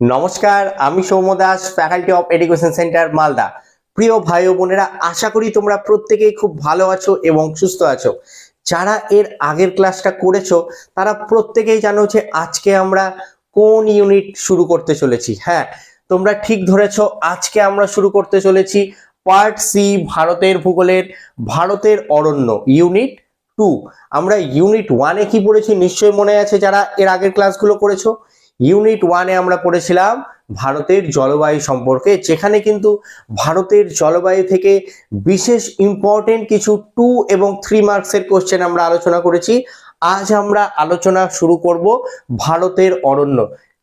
নমস্কার, আমি Soumya Das faculty of education centre Malda. প্রিয় ভাই বোনেরা, আশা করি তোমরা প্রত্যেকেই খুব ভালো আছো এবং সুস্থ আছো। যারা এর আগের ক্লাসটা করেছ, তারা প্রত্যেকেই জানো যে আজকে আমরা কোন ইউনিট শুরু করতে চলেছি। হ্যাঁ তোমরা ঠিক ধরেছো, আজকে আমরা শুরু করতে চলেছি পার্ট সি ভারতের ভূগোলের, ভারতের অরণ্য ইউনিট টু আমরা ইউনিট ওয়ানে কি পড়েছি, নিশ্চয়ই মনে আছে যারা এর আগের ক্লাসগুলো করেছ? ইউনিট ওয়ানে আমরা পড়েছিলাম ভারতের জলবায়ু সম্পর্কে, যেখানে কিন্তু ভারতের জলবায়ু থেকে বিশেষ ইম্পর্টেন্ট কিছু টু এবং থ্রি মার্কসের কোশ্চেন আমরা আলোচনা করেছি। আজ আমরা আলোচনা শুরু করব ভারতের অরণ্য।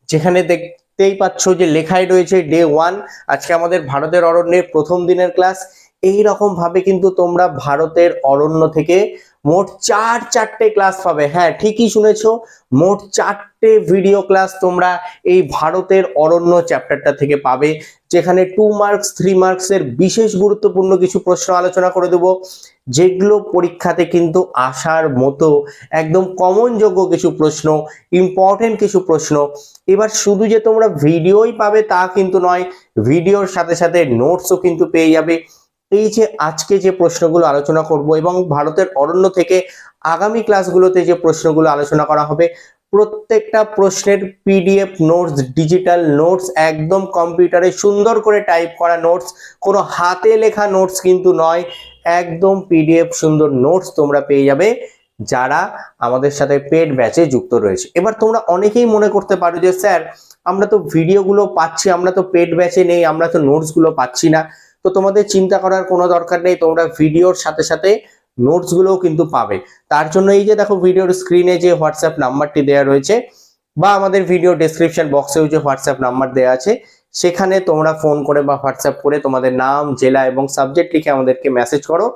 যেখানে দেখতেই পাচ্ছ যে লেখাই রয়েছে ডে ওয়ান আজকে আমাদের ভারতের অরণ্যের প্রথম দিনের ক্লাস এই রকম ভাবে কিন্তু তোমরা ভারতের অরণ্য থেকে মোট চার চারটে ক্লাস পাবে। হ্যাঁ ঠিকই শুনেছো, মোট চারটে ভিডিও ক্লাস তোমরা এই ভারতের অরণ্য চ্যাপ্টারটা থেকে পাবে, যেখানে টু মার্কস থ্রি মার্কসের বিশেষ গুরুত্বপূর্ণ কিছু প্রশ্ন আলোচনা করে দেবো, যেগুলো পরীক্ষাতে কিন্তু আসার মতো একদম কমন যোগ্য কিছু প্রশ্ন ইম্পর্টেন্ট কিছু প্রশ্ন। এবার শুধু যে তোমরা ভিডিওই পাবে তা কিন্তু নয় ভিডিওর সাথে সাথে নোটসও কিন্তু পেয়ে যাবে। এই যে আজকে যে প্রশ্নগুলো আলোচনা করব এবং ভারতের অরণ্য থেকে আগামী ক্লাসগুলোতে যে প্রশ্নগুলো আলোচনা করা হবে, প্রত্যেকটা প্রশ্নের পিডিএফ নোটস ডিজিটাল নোটস একদম কম্পিউটারে সুন্দর করে টাইপ করা নোটস কোনো হাতে লেখা নোটস কিন্তু নয়, একদম পিডিএফ সুন্দর নোটস তোমরা পেয়ে যাবে যারা আমাদের সাথে পেড ব্যাচে যুক্ত রয়েছে। এবার তোমরা অনেকেই মনে করতে পারো যে, স্যার, আমরা তো ভিডিওগুলো পাচ্ছি, আমরা তো পেড ব্যাচে নেই, আমরা তো নোটসগুলো পাচ্ছি না। তো তোমাদের চিন্তা করার কোনো দরকার নেই, তোমরা ভিডিওর সাথে সাথে নোটসগুলোও কিন্তু পাবে। তার জন্য এই যে দেখো ভিডিওর স্ক্রিনে যে হোয়াটসঅ্যাপ নাম্বারটি দেওয়া রয়েছে, বা আমাদের ভিডিও ডেসক্রিপশন বক্সেও যে হোয়াটসঅ্যাপ নাম্বার দেওয়া আছে, সেখানে তোমরা ফোন করে বা হোয়াটসঅ্যাপ করে তোমাদের নাম, জেলা এবং সাবজেক্ট লিখে আমাদেরকে মেসেজ করো।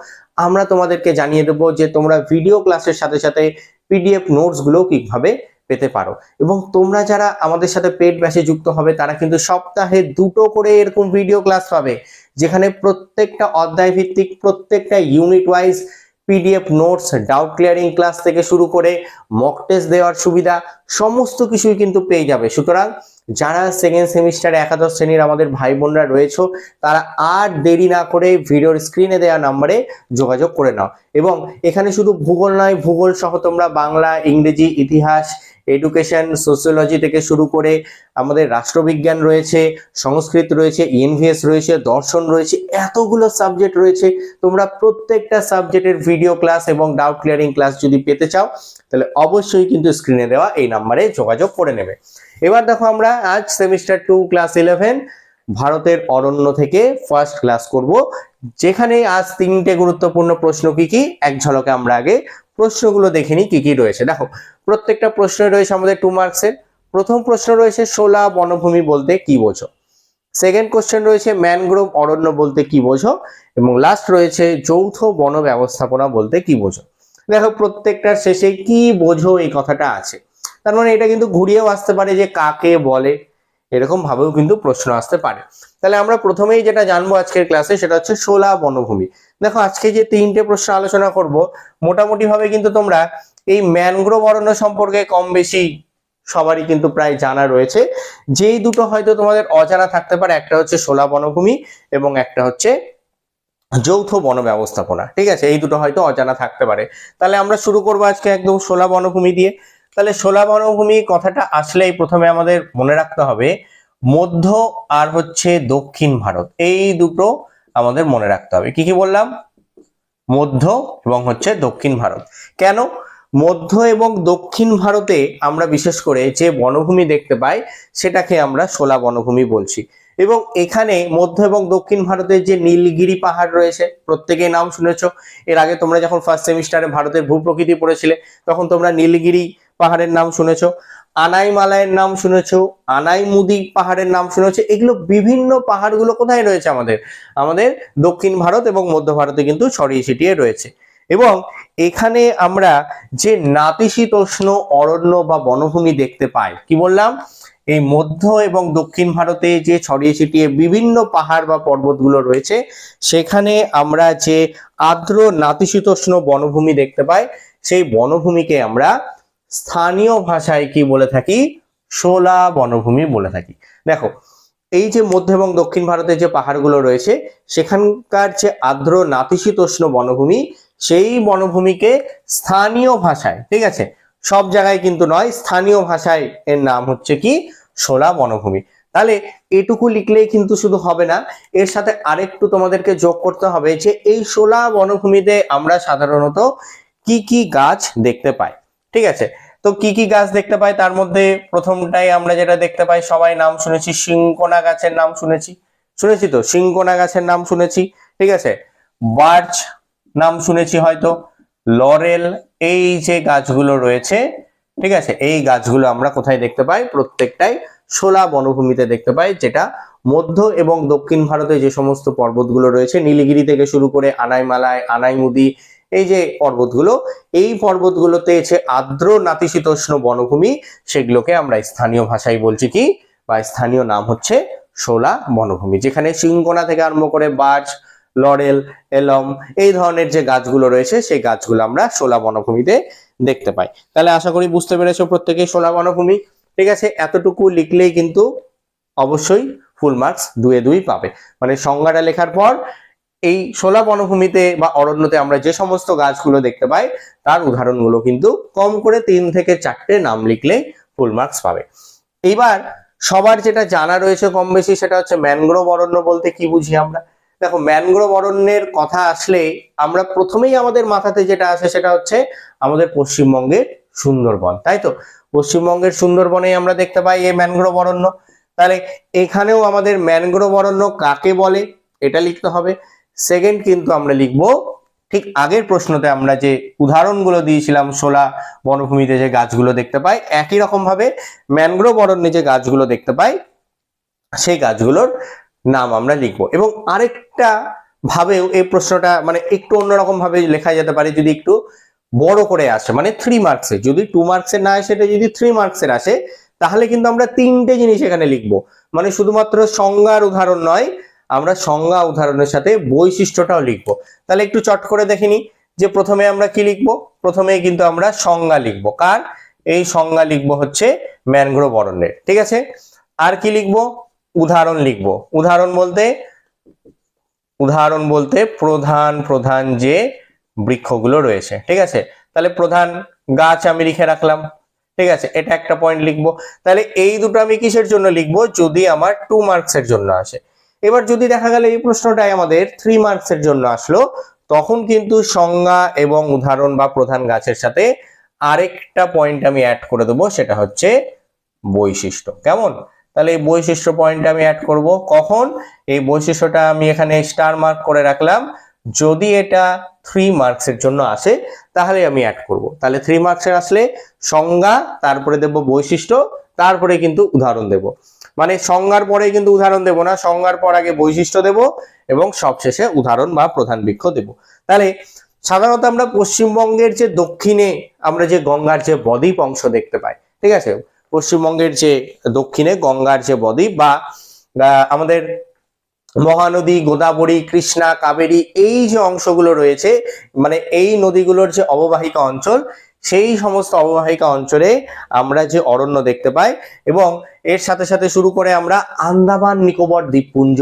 আমরা তোমাদেরকে জানিয়ে দেবো যে তোমরা ভিডিও ক্লাসের সাথে সাথে পিডিএফ নোটসগুলো কীভাবে পেতে পারো। এবং তোমরা যারা আমাদের সাথে পেড ব্যাচে যুক্ত হবে, তারা কিন্তু সপ্তাহে দুটো করে এরকম ভিডিও ক্লাস পাবে। যেখানে প্রত্যেকটা অধ্যায় ভিত্তিক প্রত্যেকটা unit wise PDF notes doubt clearing class থেকে শুরু করে মক টেস্ট দেওয়ার সুবিধা সমস্ত কিছুই কিন্তু পেয়ে যাবে। সুতরাং যারা সেকেন্ড সেমিস্টারে একাদশ শ্রেণির আমাদের ভাই বোনরা রয়েছে, তারা আর দেরি না করে ভিডিওর স্ক্রিনে দেওয়া নাম্বারে যোগাযোগ করে নাও। এবং এখানে শুধু ভূগোল নয়, ভূগোল সহ তোমরা বাংলা, ইংরেজি, ইতিহাস এডুকেশন সোসিওলজি থেকে শুরু করে আমাদের রাষ্ট্রবিজ্ঞান রয়েছে, সংস্কৃত রয়েছে ইএনভিএস রয়েছে, দর্শন রয়েছে, এতগুলো সাবজেক্ট রয়েছে। তোমরা প্রত্যেকটা সাবজেক্টের ভিডিও ক্লাস এবং ডাউট ক্লিয়ারিং ক্লাস যদি পেতে চাও, তাহলে অবশ্যই কিন্তু স্ক্রিনে দেওয়া এই নাম্বারে যোগাযোগ করে নেবে। এবার দেখো আমরা আজ সেমিস্টার টু ক্লাস ইলেভেন ভারতের অরণ্য থেকে ফার্স্ট ক্লাস করব। যেখানে আজ তিনটে গুরুত্বপূর্ণ প্রশ্ন কি কি? এক ঝলকে আমরা আগে প্রশ্নগুলো দেখে নিই কি কি রয়েছে। দেখো, প্রত্যেকটা প্রশ্ন রয়েছে আমাদের টু মার্কসের প্রথম প্রশ্ন রয়েছে শোলা বনভূমি বলতে কি বোঝো? সেকেন্ড কোশ্চেন রয়েছে, ম্যানগ্রোভ অরণ্য বলতে কি বোঝো? এবং লাস্ট রয়েছে, যৌথ বন ব্যবস্থাপনা বলতে কি বোঝো? দেখো, প্রত্যেকটার শেষে কি বোঝো এই কথাটা আছে। তার মানে এটা কিন্তু ঘুরিয়েও আসতে পারে যে কাকে বলে, এরকম ভাবেও কিন্তু প্রশ্ন আসতে পারে। তাহলে আমরা প্রথমেই যেটা জানব আজকের ক্লাসে সেটা হচ্ছে শোলা বনভূমি। দেখো, আজকে যে তিনটে প্রশ্ন আলোচনা করব মোটামুটি ভাবে কিন্তু তোমরা এই ম্যানগ্রোভ অরণ্য সম্পর্কে কম বেশি সবারই কিন্তু প্রায় জানা রয়েছে। যেই দুটো হয়তো তোমাদের অজানা থাকতে পারে, একটা হচ্ছে শোলা বনভূমি এবং একটা হচ্ছে যৌথ বন ব্যবস্থাপনা। ঠিক আছে, এই দুটো হয়তো অজানা থাকতে পারে। তাহলে আমরা শুরু করব আজকে একদম শোলা বনভূমি দিয়ে। তাহলে শোলা বনভূমি কথাটা আসলেই প্রথমে আমাদের মনে রাখতে হবে। মধ্য আর হচ্ছে দক্ষিণ ভারত, এই দুটো আমাদের মনে রাখতে হবে। কি কি বললাম? মধ্য এবং হচ্ছে দক্ষিণ ভারত। কেন? মধ্য এবং দক্ষিণ ভারতে আমরা বিশেষ করে যে বনভূমি দেখতে পাই, সেটাকে আমরা শোলা বনভূমি বলছি। এবং এখানে মধ্য এবং দক্ষিণ ভারতের যে নীলগিরি পাহাড় রয়েছে, প্রত্যেকেই নাম শুনেছ। এর আগে তোমরা যখন ফার্স্ট সেমিস্টারে ভারতের ভূপ্রকৃতি পড়েছিলে, তখন তোমরা নীলগিরি পাহাড়ের নাম শুনেছো আনাইমালায়ের নাম শুনেছো, আনাইমুদি পাহাড়ের নাম শুনেছ, এগুলো বিভিন্ন পাহাড়গুলো কোথায় রয়েছে আমাদের? আমাদের দক্ষিণ ভারত এবং মধ্য ভারতে কিন্তু ছড়িয়ে ছিটিয়ে রয়েছে। এবং এখানে আমরা যে নাতিশীতোষ্ণ অরণ্য বা বনভূমি দেখতে পাই, কি বললাম? এই মধ্য এবং দক্ষিণ ভারতে যে ছড়িয়ে ছিটিয়ে বিভিন্ন পাহাড় বা পর্বতগুলো রয়েছে, সেখানে আমরা যে আর্দ্র নাতিশীতোষ্ণ বনভূমি দেখতে পাই, সেই বনভূমিকে আমরা স্থানীয় ভাষায় কি বলে থাকি? শোলা বনভূমি বলে থাকি। দেখো, এই যে মধ্য এবং দক্ষিণ ভারতের যে পাহাড়গুলো রয়েছে, সেখানকার যে আর্দ্র নাতিশীতোষ্ণ বনভূমি, সেই বনভূমিকে স্থানীয় ভাষায়, ঠিক আছে? সব জায়গায় কিন্তু নয়, স্থানীয় ভাষায় এর নাম হচ্ছে কি? শোলা বনভূমি। তাহলে এটুকু লিখলেই কিন্তু শুধু হবে না, এর সাথে আরেকটু তোমাদেরকে যোগ করতে হবে যে এই শোলা বনভূমিতে আমরা সাধারণত কি কি গাছ দেখতে পাই। ঠিক আছে? তো কি কি গাছ দেখতে পাই? তার মধ্যে প্রথমটাই আমরা যেটা দেখতে পাই, সবাই নাম শুনেছি, সিংকোনা গাছের নাম শুনেছি। শুনেছি তো? সিংকোনা গাছের নাম শুনেছি, ঠিক আছে? বার্চ নাম শুনেছি হয়তো। লরেল, এই যে গাছগুলো রয়েছে, ঠিক আছে? এই গাছগুলো আমরা কোথায় দেখতে পাই? প্রত্যেকটাই শোলা বনভূমিতে দেখতে পাই, যেটা মধ্য এবং দক্ষিণ ভারতে যে সমস্ত পর্বতগুলো রয়েছে, নীলগিরি থেকে শুরু করে আনাইমালায়, আনাইমুদি এই যে পর্বতগুলো, এই পর্বতগুলোতে যে আর্দ্র নাতিশীতোষ্ণ বনভূমি, সেগুলোকে আমরা স্থানীয় ভাষায় বলছি কি? বা স্থানীয় নাম হচ্ছে শোলা বনভূমি, যেখানে সিংকোনা থেকে আরম্ভ করে বাজ, লরেল, এলম, এই ধরনের যে গাছগুলো রয়েছে, সেই গাছগুলো আমরা শোলা বনভূমিতে দেখতে পাই। তাহলে আশা করি বুঝতে পেরেছ প্রত্যেকে শোলা বনভূমি। ঠিক আছে, এতটুকু লিখলেই কিন্তু অবশ্যই ফুল মার্কস দুয়ে দুই পাবে। মানে সংজ্ঞাটা লেখার পর এই শোলা বনভূমিতে বা অরণ্যতে আমরা যে সমস্ত গাছগুলো দেখতে পাই, তার উদাহরণগুলো কিন্তু কম করে তিন থেকে চারটে নাম লিখলে ফুল মার্কস পাবে। এইবার সবার যেটা জানা রয়েছে কম বেশি সেটা হচ্ছে ম্যানগ্রোভ অরণ্য বলতে কি বুঝি আমরা? দেখো ম্যানগ্রোভ অরণ্যের কথা আসলে আমরা প্রথমেই আমাদের মাথাতে যেটা আসে সেটা হচ্ছে আমাদের পশ্চিমবঙ্গের সুন্দরবন, তাই তো? পশ্চিমবঙ্গের সুন্দরবনে আমরা দেখতে পাই এই ম্যানগ্রোভ অরণ্য। তাহলে এখানেও আমাদের ম্যানগ্রোভ অরণ্য কাকে বলে? এটা লিখতে হবে। সেকেন্ড কিন্তু আমরা লিখব, ঠিক আগের প্রশ্নতে আমরা যে উদাহরণগুলো দিয়েছিলাম শোলা বনভূমিতে যে গাছগুলো দেখতে পাই, একই রকম ভাবে ম্যানগ্রোভ অরণ্যে যে গাছগুলো দেখতে পাই, সেই গাছগুলোর নাম আমরা লিখব। এবং আরেকটা ভাবেও এই প্রশ্নটা মানে একটু অন্যরকম ভাবে লেখা যেতে পারে, যদি একটু বড় করে আসে মানে থ্রি মার্কসে যদি টু মার্কসের না আসে, এটা যদি থ্রি মার্কসের আসে, তাহলে কিন্তু আমরা তিনটে জিনিস এখানে লিখব। মানে শুধুমাত্র সংজ্ঞার উদাহরণ নয় আমরা সংজ্ঞা উদাহরণের সাথে বৈশিষ্ট্যটাও লিখব। তাহলে একটু চট করে দেখিনি যে প্রথমে আমরা কি লিখব? প্রথমে কিন্তু আমরা সংজ্ঞা লিখব। কার? এই সংজ্ঞা লিখব হচ্ছে ম্যানগ্রোভ অরণ্যের। ঠিক আছে? আর কি লিখব? উদাহরণ লিখব। উদাহরণ বলতে উদাহরণ বলতে প্রধান প্রধান যে বৃক্ষগুলো রয়েছে। ঠিক আছে? তাহলে প্রধান গাছ আমি লিখে রাখলাম। ঠিক আছে? এটা একটা পয়েন্ট লিখব। তাহলে এই দুটো আমি কিসের জন্য লিখব? যদি আমার টু মার্কসের জন্য আসে। এবার যদি দেখা গেল এই প্রশ্নটাই আমাদের থ্রি মার্কসের জন্য আসলো, তখন কিন্তু সংজ্ঞা এবং উদাহরণ বা প্রধান গাছের সাথে আরেকটা পয়েন্ট আমি অ্যাড করে দেবো, সেটা হচ্ছে বৈশিষ্ট্য। কেমন? তাহলে এই বৈশিষ্ট্য পয়েন্ট আমি অ্যাড করব। কখন? এই বৈশিষ্ট্যটা আমি এখানে স্টার মার্ক করে রাখলাম। যদি এটা থ্রি মার্কসের জন্য আসে, তাহলে আমি অ্যাড করব। তাহলে থ্রি মার্কসের আসলে সংজ্ঞা, তারপরে দেব বৈশিষ্ট্য, তারপরে কিন্তু উদাহরণ দেব। মানে সংজ্ঞার পরে কিন্তু উদাহরণ দেব না, সংজ্ঞার পর আগে বৈশিষ্ট্য দেব এবং সবশেষে উদাহরণ বা প্রধান বৃক্ষ দেব। তাহলে সাধারণত আমরা পশ্চিমবঙ্গের যে দক্ষিণে আমরা যে গঙ্গার যে বদ্বীপ অংশ দেখতে পাই, ঠিক আছে? পশ্চিমবঙ্গের যে দক্ষিণে গঙ্গার যে বদ্বীপ বা আমাদের মহানদী, গোদাবরী, কৃষ্ণা, কাবেরী, এই যে অংশগুলো রয়েছে মানে এই নদীগুলোর যে অববাহিকা অঞ্চল সেই সমস্ত অববাহিকা অঞ্চলে আমরা যে অরণ্য দেখতে পাই এবং এর সাথে সাথে শুরু করে আমরা আন্দামান নিকোবর দ্বীপপুঞ্জ।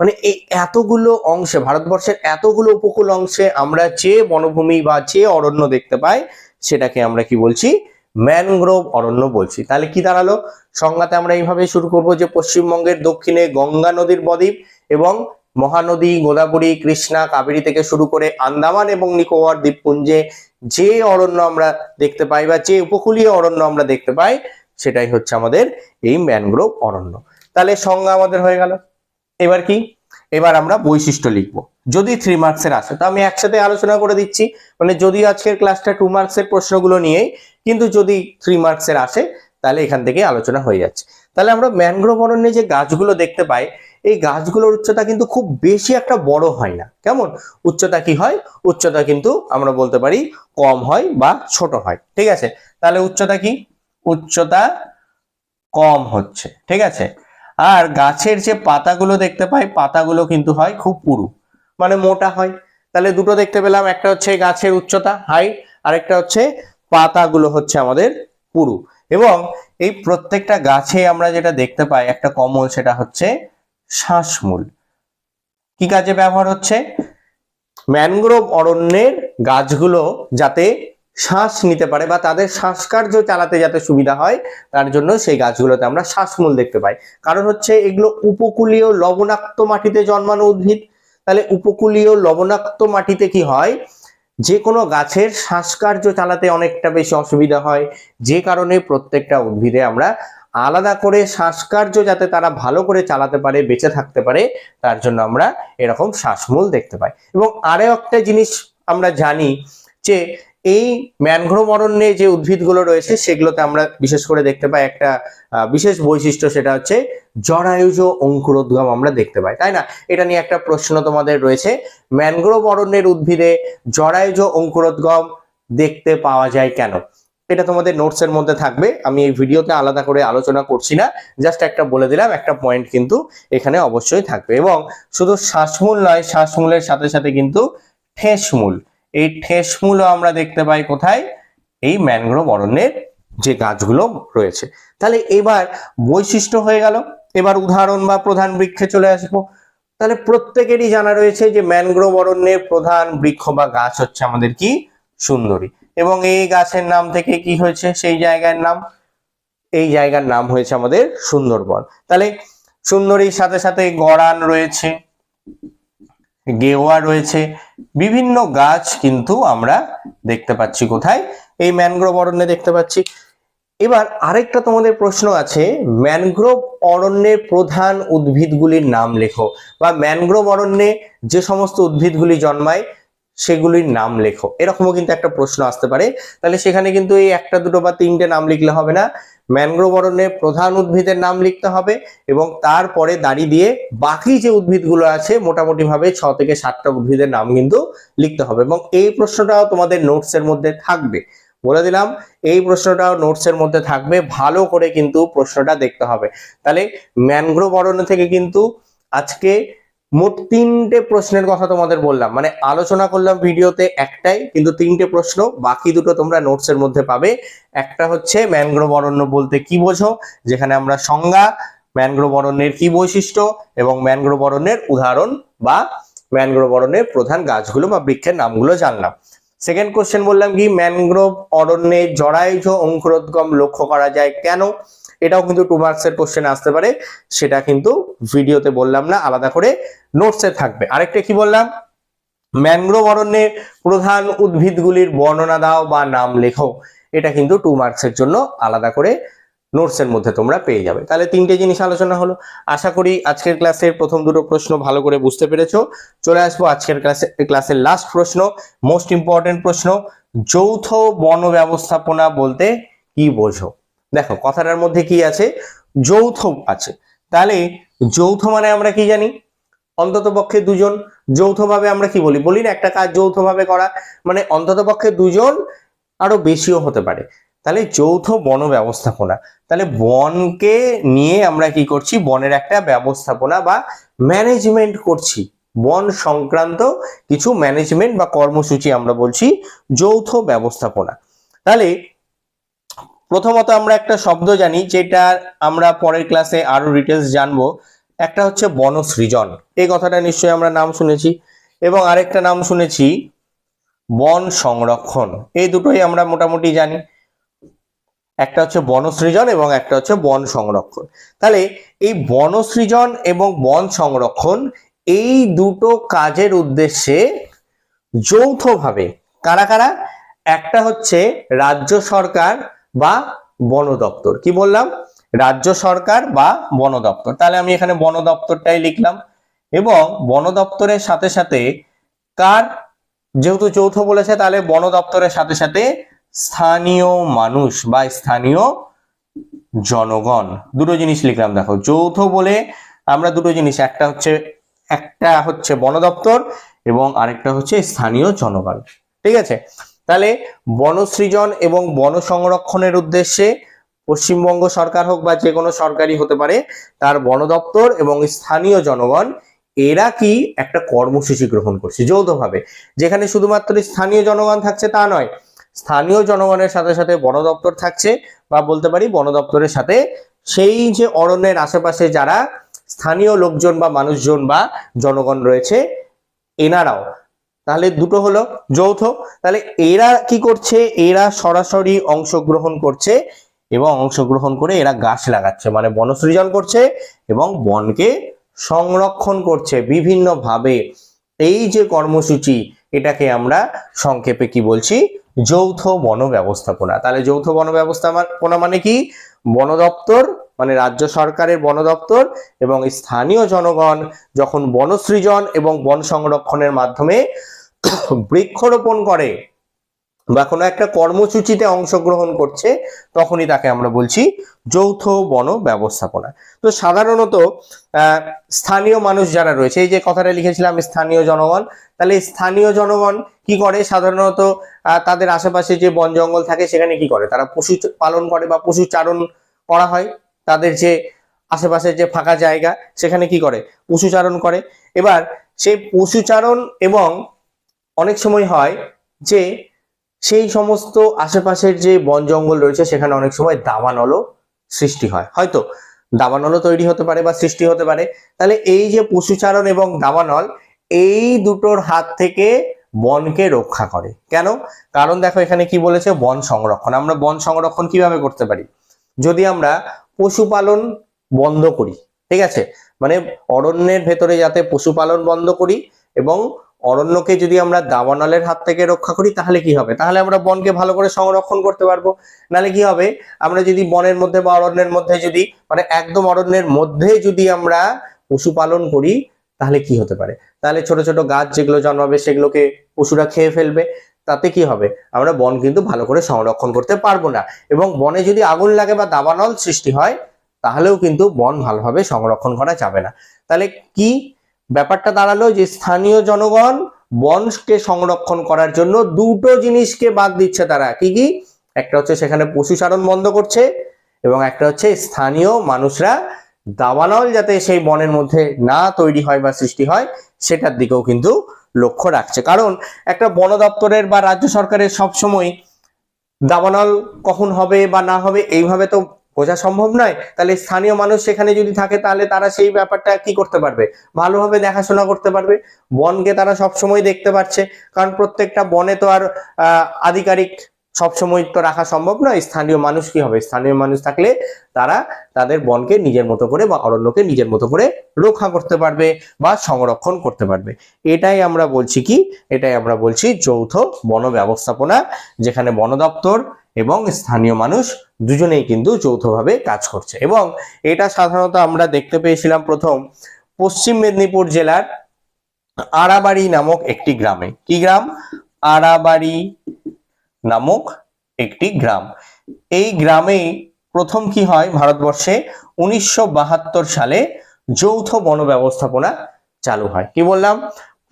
মানে এই এতগুলো অংশে, ভারতবর্ষের এতগুলো উপকূল অংশে আমরা যে বনভূমি বা যে অরণ্য দেখতে পাই, সেটাকে আমরা কি বলছি? ম্যানগ্রোভ অরণ্য বলছি। তাহলে কি দাঁড়াল? সংজ্ঞাতে আমরা এইভাবে শুরু করব যে পশ্চিমবঙ্গের দক্ষিণে গঙ্গা নদীর বদ্বীপ এবং মহানদী, গোদাবরী, কৃষ্ণা, কাবেরী থেকে শুরু করে আন্দামান এবং নিকোবর দ্বীপপুঞ্জে যে অরণ্য আমরা দেখতে পাই বা যে উপকূলীয় অরণ্য আমরা দেখতে পাই, সেটাই হচ্ছে আমাদের এই ম্যানগ্রোভ অরণ্য। তাহলে সংজ্ঞা আমাদের হয়ে গেল। এবার কি? এবার আমরা বৈশিষ্ট্য লিখব। যদি থ্রি মার্কসের আসে, তো আমি একসাথে আলোচনা করে দিচ্ছি। মানে যদি আজকের ক্লাসটা টু মার্কসের প্রশ্নগুলো নিয়েই, কিন্তু যদি থ্রি মার্কসের আসে, তাহলে এখান থেকে আলোচনা হয়ে যাচ্ছে। তাহলে আমরা ম্যানগ্রোভ অরণ্যে যে গাছগুলো দেখতে পাই এই গাছগুলোর উচ্চতা কিন্তু খুব বেশি একটা বড় হয় না। কেমন? উচ্চতা কি হয়? উচ্চতা কিন্তু আমরা বলতে পারি কম হয় বা ছোট হয়। ঠিক আছে? তাহলে উচ্চতা কি? উচ্চতা কম হচ্ছে। ঠিক আছে? আর গাছের যে পাতাগুলো দেখতে পাই, পাতাগুলো কিন্তু হয় খুব পুরু মানে মোটা হয়। তাহলে দুটো দেখতে পেলাম, একটা হচ্ছে গাছের উচ্চতা হাইট আরেকটা হচ্ছে পাতাগুলো হচ্ছে আমাদের পুরু। এবং এই প্রত্যেকটা গাছে আমরা যেটা দেখতে পাই, একটা কমন সেটা হচ্ছে শ্বাসমূল। কি কাজে ব্যবহার হচ্ছে? ম্যানগ্রোভ অরণ্যের গাছগুলো যাতে শ্বাস নিতে পারে বা তাদের শ্বাসকার্য চালাতে যাতে সুবিধা হয়, তার জন্য সেই গাছগুলোতে আমরা শ্বাসমূল দেখতে পাই। কারণ হচ্ছে এগুলো উপকূলীয় লবণাক্ত মাটিতে জন্মানো উদ্ভিদ। তাহলে উপকূলীয় লবণাক্ত মাটিতে কি হয়? যে কোনো গাছের শ্বাসকার্য চালাতে অনেকটা বেশি অসুবিধা হয়। যে কারণে প্রত্যেকটা উদ্ভিদে আমরা আলাদা করে শ্বাসকার্য যাতে তারা ভালো করে চালাতে পারে, বেঁচে থাকতে পারে, তার জন্য আমরা এরকম শ্বাসমূল দেখতে পাই। এবং আরও একটা জিনিস আমরা জানি যে এই ম্যানগ্রোভ অরণ্যে যে উদ্ভিদগুলো রয়েছে, সেগুলোতে আমরা বিশেষ করে দেখতে পাই একটা বিশেষ বৈশিষ্ট্য সেটা হচ্ছে জরায়ুজ অঙ্কুরোদ্গম আমরা দেখতে পাই। তাই না? এটা নিয়ে একটা প্রশ্ন তোমাদের রয়েছে। ম্যানগ্রোভ অরণ্যের উদ্ভিদে জরায়ুজ অঙ্কুরোদ্গম দেখতে পাওয়া যায় কেন? এটা তোমাদের নোটসের মধ্যে থাকবে। আমি এই ভিডিওতে আলাদা করে আলোচনা করছি না জাস্ট একটা বলে দিলাম, একটা পয়েন্ট কিন্তু এখানে অবশ্যই থাকবে। এবং শুধু শ্বাসমূল নয়, শ্বাসমূলের সাথে সাথে কিন্তু ঠেসমূল। এই ঠেসমূলও আমরা দেখতে পাই কোথায়? এই ম্যানগ্রোভ অরণ্যের যে গাছগুলো রয়েছে। তাহলে এবার বৈশিষ্ট্য হয়ে গেল। এবার উদাহরণ বা প্রধান বৃক্ষে চলে আসব। তাহলে প্রত্যেকেরই জানা রয়েছে যে ম্যানগ্রোভ অরণ্যের প্রধান বৃক্ষ বা গাছ হচ্ছে আমাদের কি? সুন্দরী। এবং এই গাছের নাম থেকে কি হয়েছে? সেই জায়গার নাম, এই জায়গার নাম হয়েছে আমাদের সুন্দরবন। তাহলে সুন্দরীর সাথে সাথে গড়ান রয়েছে, গেওয়া রয়েছে, বিভিন্ন গাছ কিন্তু আমরা দেখতে পাচ্ছি কোথায়? এই ম্যানগ্রোভ অরণ্যে দেখতে পাচ্ছি। এবার আরেকটা তোমাদের প্রশ্ন আছে, ম্যানগ্রোভ অরণ্যের প্রধান উদ্ভিদগুলির নাম লেখো। বা ম্যানগ্রোভ অরণ্যে যে সমস্ত উদ্ভিদগুলি জন্মায় সেগুলির নাম লেখো। এরকমও কিন্তু একটা প্রশ্ন আসতে পারে। তাহলে সেখানে কিন্তু এই একটা, দুটো বা তিনটে নাম লিখলে হবে না। ম্যানগ্রোভ অরণ্যের প্রধান উদ্ভিদের নাম লিখতে হবে এবং তারপরে দাঁড়িয়ে দিয়ে বাকি যে উদ্ভিদগুলো আছে মোটামুটি ভাবে ছ থেকে সাতটা উদ্ভিদের নাম কিন্তু লিখতে হবে। এবং এই প্রশ্নটাও তোমাদের নোটসের মধ্যে থাকবে। বলে দিলাম, এই প্রশ্নটাও নোটসের মধ্যে থাকবে। ভালো করে কিন্তু প্রশ্নটা দেখতে হবে। তাহলে ম্যানগ্রোভ অরণ্য থেকে কিন্তু আজকে মোট তিনটে প্রশ্নের কথা তোমাদের বললাম। মানে আলোচনা করলাম ভিডিওতে একটাই, কিন্তু তিনটে প্রশ্ন, বাকি দুটো তোমরা নোটসের মধ্যে পাবে। একটা হচ্ছে ম্যানগ্রোভ অরণ্য বলতে কি বোঝো, যেখানে আমরা সংজ্ঞা, ম্যানগ্রোভ অরণ্যের কি বৈশিষ্ট্য এবং ম্যানগ্রোভ অরণ্যের উদাহরণ বা ম্যানগ্রোভ অরণ্যের প্রধান গাছগুলো বা বৃক্ষের নামগুলো জানলাম। সেকেন্ড কোশ্চেন বললাম কি ম্যানগ্রোভ অরণ্যে জরায়ুজ অঙ্কুরোদ্গম লক্ষ্য করা যায় কেন? এটাও কিন্তু টু মার্কসের কোশ্চেন আসতে পারে, সেটা কিন্তু ভিডিওতে বললাম না, আলাদা করে নোটসে থাকবে। আরেকটা কি বললাম? ম্যানগ্রোভ অরণ্যে প্রধান উদ্ভিদগুলির বর্ণনা দাও বা নাম লেখো, এটা কিন্তু টু মার্কসের জন্য আলাদা করে নোটসের মধ্যে তোমরা পেয়ে যাবে। তাহলে তিনটে জিনিস আলোচনা হলো। আশা করি আজকের ক্লাসের প্রথম দুটো প্রশ্ন ভালো করে বুঝতে পেরেছ। চলে আসব আজকের ক্লাসে ক্লাসের লাস্ট প্রশ্ন মোস্ট ইম্পর্টেন্ট প্রশ্ন, যৌথ বন ব্যবস্থাপনা বলতে কি বোঝো? দেখো, কথাটার মধ্যে কি আছে? যৌথ আছে। তাহলে যৌথ মানে আমরা কি জানি? অন্তত পক্ষে দুজন, যৌথভাবে আমরা কি বলি? বলি না একটা কাজ যৌথভাবে করা মানে অন্তত পক্ষে দুজন আরও বেশিও হতে পারে। তাহলে যৌথ বন ব্যবস্থাপনা, তাহলে বনকে নিয়ে আমরা কি করছি? বনের একটা ব্যবস্থাপনা বা ম্যানেজমেন্ট করছি। বন সংক্রান্ত কিছু ম্যানেজমেন্ট বা কর্মসূচি আমরা বলছি যৌথ ব্যবস্থাপনা। তাহলে প্রথমত আমরা একটা শব্দ জানি, যেটা আমরা পরের ক্লাসে আরও ডিটেলস জানব। একটা হচ্ছে বনসৃজন। এই কথাটা নিশ্চয়ই আমরা নাম শুনেছি। এবং আরেকটা নাম শুনেছি, বন সংরক্ষণ। এই দুটোই আমরা মোটামুটি জানি। একটা হচ্ছে বনসৃজন এবং একটা হচ্ছে বন সংরক্ষণ। তাহলে এই বনসৃজন এবং বন সংরক্ষণ এই দুটো কাজের উদ্দেশ্যে যৌথভাবে কারা কারা? একটা হচ্ছে রাজ্য সরকার বা বন দপ্তর। কি বললাম? রাজ্য সরকার বা বন দপ্তর। তাহলে আমি এখানে বন দপ্তরটাই লিখলাম এবং বন দপ্তরের সাথে সাথে কার যেহেতু যৌথ বলেছে, তাহলে বন দপ্তরের সাথে সাথে স্থানীয় মানুষ বা স্থানীয় জনগণ। দুটো জিনিস লিখলাম, দেখো। যৌথ বলে আমরা দুটো জিনিস, একটা হচ্ছে একটা হচ্ছে বন দপ্তর এবং আরেকটা হচ্ছে স্থানীয় জনগণ। ঠিক আছে? তাহলে বনসৃজন এবং বন সংরক্ষণের উদ্দেশ্যে পশ্চিমবঙ্গ সরকার হোক বা যে কোনো সরকারি হতে পারে, তার বন দপ্তর এবং স্থানীয় জনগণ, এরা কি একটা কর্মসূচি গ্রহণ করছে যৌথভাবে? যেখানে শুধুমাত্র স্থানীয় জনগণ থাকছে তা নয় স্থানীয় জনগণের সাথে সাথে বন দপ্তর থাকছে বা বলতে পারি বন দপ্তরের সাথে। সেই যে অরণ্যের আশেপাশে যারা স্থানীয় লোকজন বা মানুষজন বা জনগণ রয়েছে, এনারাও। তাহলে দুটো হলো, যৌথ। তাহলে এরা কি করছে? এরা সরাসরি অংশগ্রহণ করছে এবং অংশগ্রহণ করে এরা গাছ লাগাচ্ছে মানে বনসৃজন করছে এবং বনকে সংরক্ষণ করছে বিভিন্নভাবে। এই যে কর্মসূচি, এটাকে আমরা সংক্ষেপে কি বলছি? যৌথ বন ব্যবস্থাপনা তাহলে যৌথ বন ব্যবস্থাপনা মানে কি? বন দপ্তর মানে রাজ্য সরকারের বন দপ্তর এবং স্থানীয় জনগণ যখন বনসৃজন এবং বন সংরক্ষণের মাধ্যমে বৃক্ষরোপণ করে বা কোনো একটা কর্মসূচিতে অংশগ্রহণ করছে, তখনই তাকে আমরা বলছি যৌথ বন ব্যবস্থাপনা। তো সাধারণত স্থানীয় মানুষ যারা রয়েছে, এই যে কথাটা লিখেছিলাম, স্থানীয় জনগণ, তাহলে স্থানীয় জনগণ কি করে? সাধারণত তাদের আশেপাশে যে বন জঙ্গল থাকে, সেখানে কি করে? তারা পশু পালন করে বা পশু চারণ করা হয়। তাদের যে আশেপাশে যে ফাঁকা জায়গা, সেখানে কি করে? পশুচারণ করে। এবার, সেই পশুচারণ এবং অনেক সময় হয় যে সেই সমস্ত আশেপাশের যে বন জঙ্গল রয়েছে, সেখানে অনেক সময় দাবানলও সৃষ্টি হয়। হয়তো দাবানলও তৈরি হতে পারে বা সৃষ্টি হতে পারে। তাহলে এই যে পশুচারণ এবং দাবানল, এই দুটোর হাত থেকে বনকে রক্ষা করে। কেন? কারণ দেখো এখানে কি বলেছে? বন সংরক্ষণ। আমরা বন সংরক্ষণ কীভাবে করতে পারি? যদি আমরা পশুপালন বন্ধ করি, ঠিক আছে? মানে অরণ্যের ভেতরে যাতে পশুপালন বন্ধ করি এবং অরণ্যকে যদি আমরা দাবানলের হাত থেকে রক্ষা করি, তাহলে কি হবে? তাহলে আমরা বনকে ভালো করে সংরক্ষণ করতে পারব। নাহলে কি হবে? আমরা যদি বনের মধ্যে বা অরণ্যের মধ্যে যদি মানে একদম অরণ্যের মধ্যে যদি আমরা পশুপালন করি, তাহলে কি হতে পারে? তাহলে ছোট ছোট গাছ যেগুলো জন্মাবে, সেগুলোকে পশুরা খেয়ে ফেলবে। তাতে কি হবে? আমরা বন কিন্তু ভালো করে সংরক্ষণ করতে পারব না। এবং বনে যদি আগুন লাগে বা দাবানল সৃষ্টি হয়, তাহলেও কিন্তু বন ভালোভাবে সংরক্ষণ করা যাবে না। তাহলে কি ব্যাপারটা দাঁড়াল যে স্থানীয় জনগণ বনকে সংরক্ষণ করার জন্য দুটো জিনিসকে বাদ দিচ্ছে তারা। কি কি? একটা হচ্ছে সেখানে পশুচারণ বন্ধ করছে এবং একটা হচ্ছে স্থানীয় মানুষরা দাবানল যাতে সেই বনের মধ্যে না তৈরি হয় বা সৃষ্টি হয়, সেটার দিকেও কিন্তু লক্ষ্য রাখছে। কারণ একটা বন দপ্তরের বা রাজ্য সরকারের সবসময় দাবানল কখন হবে বা না হবে, এইভাবে তো বোঝা সম্ভব নয়? তাহলে স্থানীয় মানুষ সেখানে যদি থাকে, তাহলে তারা সেই ব্যাপারটা কি করতে পারবে? ভালোভাবে দেখাশোনা করতে পারবে। বনকে তারা সবসময় দেখতে পাচ্ছে কারণ প্রত্যেকটা বনে তো আর আধিকারিক সবসময় তো রাখা সম্ভব নয়। স্থানীয় মানুষ কি হবে? স্থানীয় মানুষ থাকলে তারা তাদের বনকে নিজের মতো করে বা অরণ্যকে নিজের মতো করে রক্ষা করতে পারবে বা সংরক্ষণ করতে পারবে। এটাই আমরা বলছি কি? এটাই আমরা বলছি যৌথ বন ব্যবস্থাপনা, যেখানে বন দপ্তর এবং স্থানীয় মানুষ দুজনেই কিন্তু যৌথভাবে কাজ করছে। এবং এটা সাধারণত আমরা দেখতে পেয়েছিলাম প্রথম পশ্চিম মেদিনীপুর জেলার আড়াবাড়ি নামক একটি গ্রামে। কি গ্রাম? আড়াবাড়ি নামক একটি গ্রাম। এই গ্রামে প্রথম কি হয় ভারতবর্ষে? উনিশশো বাহাত্তর সালে যৌথ বন ব্যবস্থাপনা চালু হয়। কি বললাম?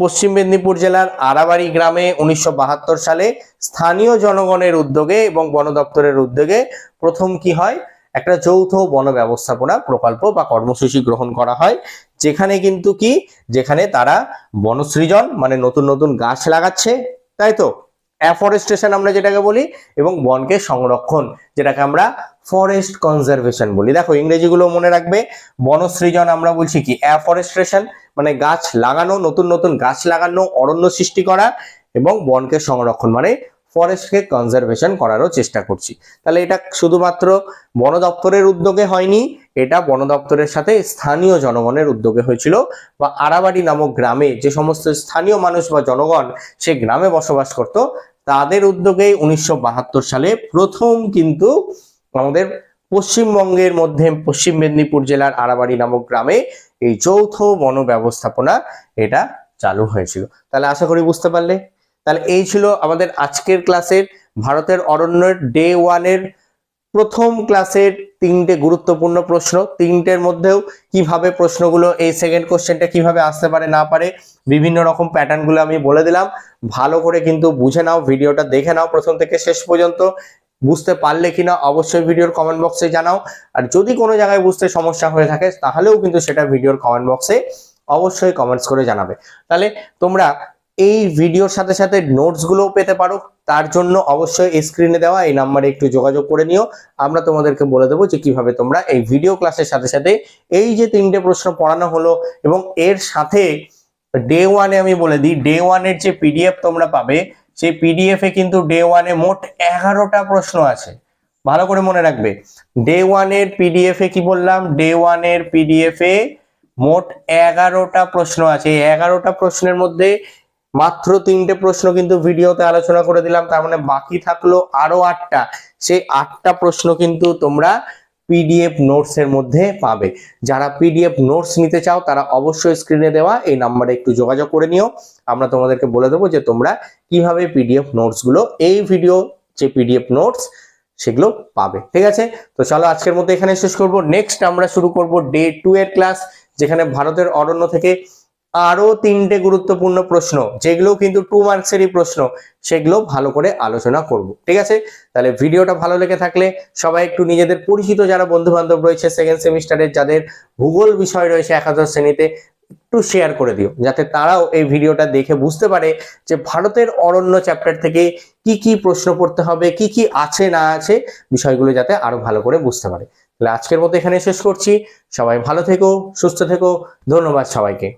পশ্চিম মেদিনীপুর জেলার আরাবাড়ি গ্রামে উনিশশো বাহাত্তর সালে স্থানীয় জনগণের উদ্যোগে এবং বন দপ্তরের উদ্যোগে প্রথম কি হয়? একটা যৌথ বন ব্যবস্থাপনা প্রকল্প বা কর্মসূচি গ্রহণ করা হয়। যেখানে কিন্তু কি? যেখানে তারা বনসৃজন মানে নতুন নতুন গাছ লাগাচ্ছে, তাই তো? অ্যাফরেস্টেশন আমরা যেটাকে বলি এবং বনকে সংরক্ষণ, যেটাকে আমরা ফরেস্ট কনজারভেশন বলি। দেখো, ইংরেজিগুলো মনে রাখবে, বনসৃজন আমরা বলছি কি? অ্যাফরেস্টেশন মানে গাছ লাগানো, নতুন নতুন গাছ লাগানো, অরণ্য সৃষ্টি করা এবং বনকে সংরক্ষণ মানে ফরেস্টকে কনজারভেশন করারও চেষ্টা করছি। তাহলে এটা শুধুমাত্র বন দপ্তরের উদ্যোগে হয়নি, এটা বন দপ্তরের সাথে স্থানীয় জনগণের উদ্যোগে হয়েছিল বা আরাবাড়ি নামক গ্রামে যে সমস্ত স্থানীয় মানুষ বা জনগণ সে গ্রামে বসবাস করত, তাদের উদ্যোগে উনিশশো সালে প্রথম কিন্তু আমাদের পশ্চিমবঙ্গের মধ্যে পশ্চিম মেদিনীপুর জেলার আরাবাড়ি নামক গ্রামে এই যৌথ বন ব্যবস্থাপনা এটা চালু হয়েছিল। তাহলে আশা করি বুঝতে পারলে? তাহলে এই ছিল আমাদের আজকের ক্লাসের ভারতের অরণ্যের ডে ওয়ানের প্রথম ক্লাসের তিনটে গুরুত্বপূর্ণ প্রশ্ন। তিনটের মধ্যেও কীভাবে প্রশ্নগুলো এই সেকেন্ড কোশ্চেনটা কীভাবে আসতে পারে, না পারে, বিভিন্ন রকম প্যাটার্নগুলো আমি বলে দিলাম। ভালো করে কিন্তু বুঝে নাও, ভিডিওটা দেখে নাও প্রথম থেকে শেষ পর্যন্ত। বুঝতে পারলে কিনা অবশ্যই ভিডিওর কমেন্ট বক্সে জানাও। আর যদি কোনো জায়গায় বুঝতে সমস্যা হয়ে থাকে, তাহলেও কিন্তু সেটা ভিডিওর কমেন্ট বক্সে অবশ্যই কমেন্টস করে জানাবে। তাহলে তোমরা এই ভিডিওর সাথে সাথে নোটসগুলোও পেতে পারো। তার জন্য অবশ্যই স্ক্রিনে দেওয়া এই নাম্বারে একটু যোগাযোগ করে নিও। আমরা তোমাদেরকে বলে দেবো যে কীভাবে তোমরা এই ভিডিও ক্লাসের সাথে সাথে এই যে তিনটে প্রশ্ন পড়ানো হলো এবং এর সাথে ডে ওয়ানে আমি বলে দিই ডে ওয়ানের যে পিডিএফ তোমরা পাবে, সেই পিডিএফ কিন্তু ডে ওয়ানে মোট এগারোটা প্রশ্ন আছে। ভালো করে মনে রাখবে। ডে ওয়ানের পিডিএফ কি বললাম? ডে ওয়ানের পিডিএফ মোট এগারোটা প্রশ্ন আছে। এগারোটা প্রশ্নের মধ্যে মাত্র তিনটে প্রশ্ন কিন্তু ভিডিওতে আলোচনা করে দিলাম, তার মানে বাকি থাকল আরও আটটা। সেই আটটা প্রশ্ন কিন্তু তোমরা পিডিএফ নোটস এর মধ্যে পাবে। যারা পিডিএফ নোটস নিতে চাও, তারা অবশ্যই স্ক্রিনে দেওয়া এই নাম্বারে একটু যোগাযোগ করে নিও। আমরা তোমাদেরকে বলে দেবো যে তোমরা কীভাবে পিডিএফ নোটসগুলো, এই ভিডিও যে পিডিএফ নোটস সেগুলো পাবে। ঠিক আছে? তো চলো আজকের মধ্যে এখানে শেষ করব। নেক্সট আমরা শুরু করব ডে টু এর ক্লাস যেখানে ভারতের অরণ্য থেকে আরও তিনটে গুরুত্বপূর্ণ প্রশ্ন, যেগুলো কিন্তু টু মার্কসেরই প্রশ্ন, সেগুলো ভালো করে আলোচনা করব, ঠিক আছে? তাহলে ভিডিওটা ভালো লেগে থাকলে সবাই একটু নিজেদের পরিচিত যারা বন্ধু বান্ধব রয়েছে সেকেন্ড সেমিস্টারের যাদের ভূগোল বিষয় রয়েছে একাদশ শ্রেণীতে, একটু শেয়ার করে দিও, যাতে তারাও এই ভিডিওটা দেখে বুঝতে পারে যে ভারতের অরণ্য চ্যাপ্টার থেকে কি কি প্রশ্ন পড়তে হবে, কি কি আছে, না আছে, বিষয়গুলো যাতে আরও ভালো করে বুঝতে পারে। তাহলে আজকের মতো এখানে শেষ করছি। সবাই ভালো থেকো, সুস্থ থেকো, ধন্যবাদ সবাইকে।